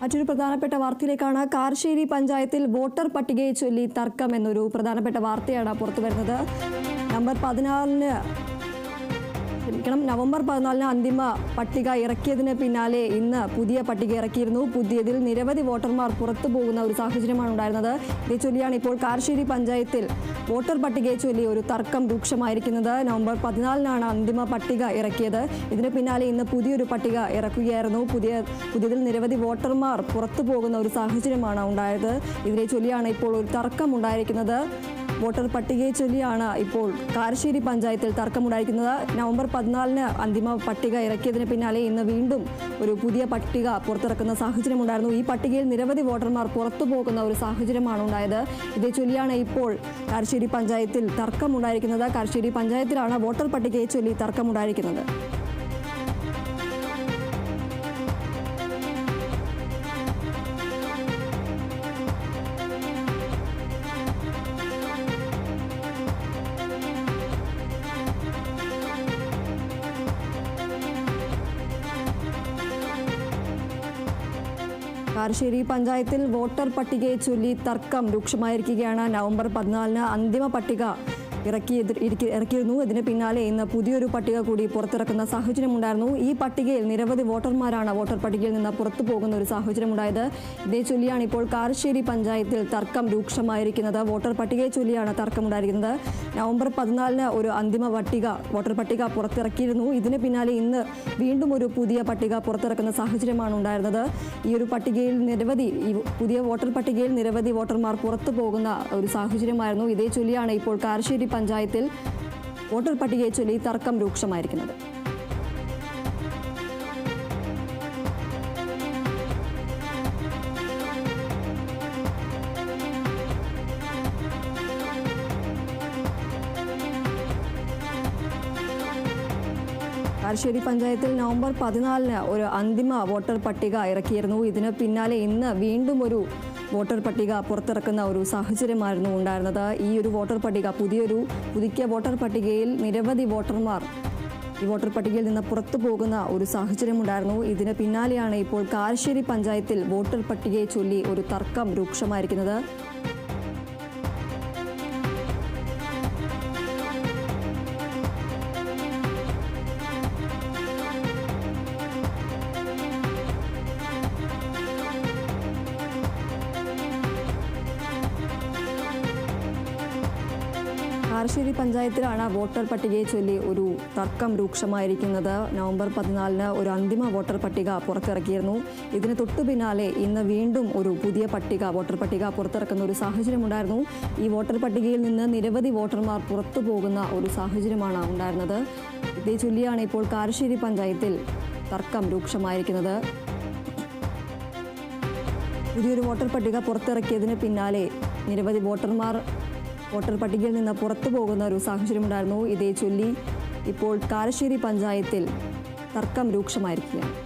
മറ്റൊരു പ്രധാനപ്പെട്ട വാർത്തയിലേക്കാണ് കാർശ്ശേരി പഞ്ചായത്തിൽ വോട്ടർ പട്ടികയെ ചൊല്ലി തർക്കം എന്നൊരു പ്രധാനപ്പെട്ട വാർത്തയാണ് പുറത്തു വരുന്നത് നമ്പർ പതിനാലിന് ക്ഷമിക്കണം നവംബർ പതിനാലിന് അന്തിമ പട്ടിക ഇറക്കിയതിന് പിന്നാലെ ഇന്ന് പുതിയ പട്ടിക ഇറക്കിയിരുന്നു. പുതിയതിൽ നിരവധി വോട്ടർമാർ പുറത്തു പോകുന്ന ഒരു സാഹചര്യമാണ് ഉണ്ടായിരുന്നത്. ഇതേ ചൊല്ലിയാണ് ഇപ്പോൾ കാർശ്ശേരി പഞ്ചായത്തിൽ വോട്ടർ പട്ടികയെ ചൊല്ലി ഒരു തർക്കം രൂക്ഷമായിരിക്കുന്നത്. നവംബർ പതിനാലിനാണ് അന്തിമ പട്ടിക ഇറക്കിയത്. ഇതിന് പിന്നാലെ ഇന്ന് പുതിയൊരു പട്ടിക ഇറക്കുകയായിരുന്നു. പുതിയ പുതിയതിൽ നിരവധി വോട്ടർമാർ പുറത്തു പോകുന്ന ഒരു സാഹചര്യമാണ് ഉണ്ടായത്. ഇതിനെ ചൊല്ലിയാണ് ഇപ്പോൾ ഒരു തർക്കം ഉണ്ടായിരിക്കുന്നത്. വോട്ടർ പട്ടികയെ ചൊല്ലിയാണ് ഇപ്പോൾ കാരശ്ശേരി പഞ്ചായത്തിൽ തർക്കമുണ്ടായിരിക്കുന്നത്. നവംബർ പതിനാലിന് അന്തിമ പട്ടിക ഇറക്കിയതിന് പിന്നാലെ ഇന്ന് വീണ്ടും ഒരു പുതിയ പട്ടിക പുറത്തിറക്കുന്ന സാഹചര്യമുണ്ടായിരുന്നു. ഈ പട്ടികയിൽ നിരവധി വോട്ടർമാർ പുറത്തു പോകുന്ന ഒരു സാഹചര്യമാണ് ഉണ്ടായത്. ഇതേ ചൊല്ലിയാണ് ഇപ്പോൾ കാരശ്ശേരി പഞ്ചായത്തിൽ തർക്കമുണ്ടായിരിക്കുന്നത്. കാരശ്ശേരി പഞ്ചായത്തിലാണ് വോട്ടർ പട്ടികയെ ചൊല്ലി തർക്കമുണ്ടായിരിക്കുന്നത്. കാരശ്ശേരി പഞ്ചായത്തിൽ വോട്ടർ പട്ടികയെ ചൊല്ലി തർക്കം രൂക്ഷമായിരിക്കുകയാണ് നവംബർ പതിനാലിന് അന്തിമ പട്ടിക. ഇറക്കി ഇറക്കിയിരുന്നു. ഇതിന് പിന്നാലെ ഇന്ന് പുതിയൊരു പട്ടിക കൂടി പുറത്തിറക്കുന്ന സാഹചര്യമുണ്ടായിരുന്നു. ഈ പട്ടികയിൽ നിരവധി വോട്ടർമാരാണ് വോട്ടർ പട്ടികയിൽ നിന്ന് പുറത്തു പോകുന്ന ഒരു സാഹചര്യമുണ്ടായത്. ഇതേ ചൊല്ലിയാണ് ഇപ്പോൾ കാരശ്ശേരി പഞ്ചായത്തിൽ തർക്കം രൂക്ഷമായിരിക്കുന്നത്. വോട്ടർ പട്ടികയെ ചൊല്ലിയാണ് തർക്കമുണ്ടായിരിക്കുന്നത്. നവംബർ പതിനാലിന് ഒരു അന്തിമ പട്ടിക വോട്ടർ പട്ടിക പുറത്തിറക്കിയിരുന്നു. ഇതിന് പിന്നാലെ ഇന്ന് വീണ്ടും ഒരു പുതിയ പട്ടിക പുറത്തിറക്കുന്ന സാഹചര്യമാണ് ഉണ്ടായിരുന്നത്. ഈ ഒരു പട്ടികയിൽ നിരവധി ഈ പുതിയ വോട്ടർ പട്ടികയിൽ നിരവധി വോട്ടർമാർ പുറത്തു പോകുന്ന ഒരു സാഹചര്യമായിരുന്നു. ഇതേ ചൊല്ലിയാണ് ഇപ്പോൾ കാരശ്ശേരി പഞ്ചായത്തിൽ വോട്ടർ പട്ടികയെ ചൊല്ലി തർക്കം രൂക്ഷമായിരിക്കുന്നത്. കാരശ്ശേരി പഞ്ചായത്തിൽ നവംബർ പതിനാലിന് ഒരു അന്തിമ വോട്ടർ പട്ടിക ഇറക്കിയിരുന്നു. ഇതിന് പിന്നാലെ ഇന്ന് വീണ്ടും ഒരു വോട്ടർ പട്ടിക പുറത്തിറക്കുന്ന ഒരു സാഹചര്യമായിരുന്നു ഉണ്ടായിരുന്നത്. ഈ ഒരു വോട്ടർ പട്ടിക പുതിയൊരു പുതുക്കിയ വോട്ടർ പട്ടികയിൽ നിരവധി വോട്ടർമാർ ഈ വോട്ടർ പട്ടികയിൽ നിന്ന് പുറത്തു പോകുന്ന ഒരു സാഹചര്യമുണ്ടായിരുന്നു. ഇതിന് പിന്നാലെയാണ് ഇപ്പോൾ കാരശ്ശേരി പഞ്ചായത്തിൽ വോട്ടർ പട്ടികയെ ചൊല്ലി ഒരു തർക്കം രൂക്ഷമായിരിക്കുന്നത്. കാരശ്ശേരി പഞ്ചായത്തിലാണ് വോട്ടർ പട്ടികയെ ചൊല്ലി ഒരു തർക്കം രൂക്ഷമായിരിക്കുന്നത്. നവംബർ പതിനാലിന് ഒരു അന്തിമ വോട്ടർ പട്ടിക പുറത്തിറക്കിയിരുന്നു. ഇതിന് തൊട്ടു പിന്നാലെ ഇന്ന് വീണ്ടും ഒരു പുതിയ പട്ടിക വോട്ടർ പട്ടിക പുറത്തിറക്കുന്ന ഒരു സാഹചര്യമുണ്ടായിരുന്നു. ഈ വോട്ടർ പട്ടികയിൽ നിന്ന് നിരവധി വോട്ടർമാർ പുറത്തു പോകുന്ന ഒരു സാഹചര്യമാണ് ഉണ്ടായിരുന്നത്. ഇതേ ചൊല്ലിയാണ് ഇപ്പോൾ കാരശ്ശേരി പഞ്ചായത്തിൽ തർക്കം രൂക്ഷമായിരിക്കുന്നത്. പുതിയൊരു വോട്ടർ പട്ടിക പുറത്തിറക്കിയതിന് പിന്നാലെ നിരവധി വോട്ടർമാർ വോട്ടർ പട്ടികയിൽ നിന്ന് പുറത്തു പോകുന്ന ഒരു സാഹചര്യമുണ്ടായിരുന്നു ഇതേ ചൊല്ലി ഇപ്പോൾ കാരശ്ശേരി പഞ്ചായത്തിൽ തർക്കം രൂക്ഷമായിരിക്കുകയാണ്.